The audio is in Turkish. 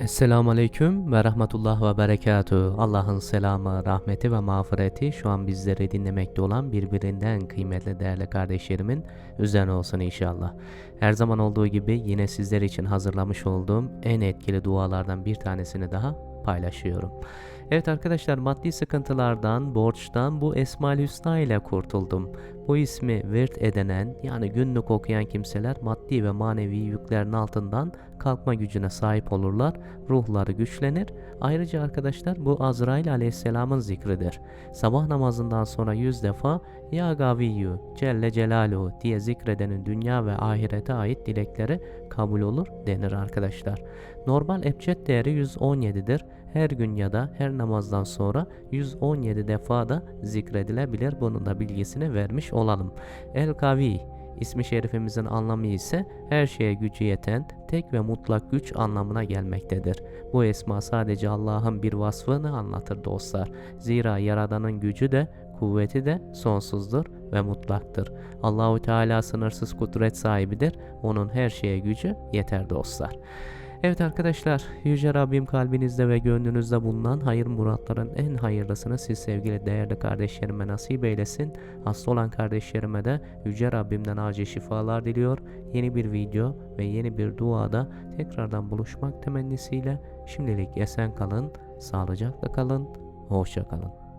Esselamu Aleyküm ve Rahmetullah ve Berekatuhu. Allah'ın selamı, rahmeti ve mağfireti şu an bizleri dinlemekte olan birbirinden kıymetli değerli kardeşlerimin üzerine olsun inşallah. Her zaman olduğu gibi yine sizler için hazırlamış olduğum en etkili dualardan bir tanesini daha paylaşıyorum. Evet arkadaşlar maddi sıkıntılardan, borçtan bu Esma-ül Hüsna ile kurtuldum. Bu ismi virt edinen yani günlük okuyan kimseler maddi ve manevi yüklerin altından kalkma gücüne sahip olurlar. Ruhları güçlenir. Ayrıca arkadaşlar bu Azrail aleyhisselamın zikridir. Sabah namazından sonra yüz defa Ya Gaviyyü Celle Celaluhu diye zikredenin dünya ve ahirete ait dilekleri kabul olur denir arkadaşlar. Normal ebced değeri 117'dir. Her gün ya da her namazdan sonra 117 defa da zikredilebilir. Bunun da bilgisini vermiş olalım. El Kavi ismi şerifimizin anlamı ise her şeye gücü yeten, tek ve mutlak güç anlamına gelmektedir. Bu esma sadece Allah'ın bir vasfını anlatır dostlar. Zira Yaradan'ın gücü de kuvveti de sonsuzdur ve mutlaktır. Allahu Teala sınırsız kudret sahibidir. Onun her şeye gücü yeter dostlar. Evet arkadaşlar, Yüce Rabbim kalbinizde ve gönlünüzde bulunan hayır muratların en hayırlısını siz sevgili değerli kardeşlerime nasip eylesin. Hasta olan kardeşlerime de Yüce Rabbimden acil şifalar diliyor. Yeni bir video ve yeni bir duada tekrardan buluşmak temennisiyle şimdilik esen kalın, sağlıcakla kalın, hoşça kalın.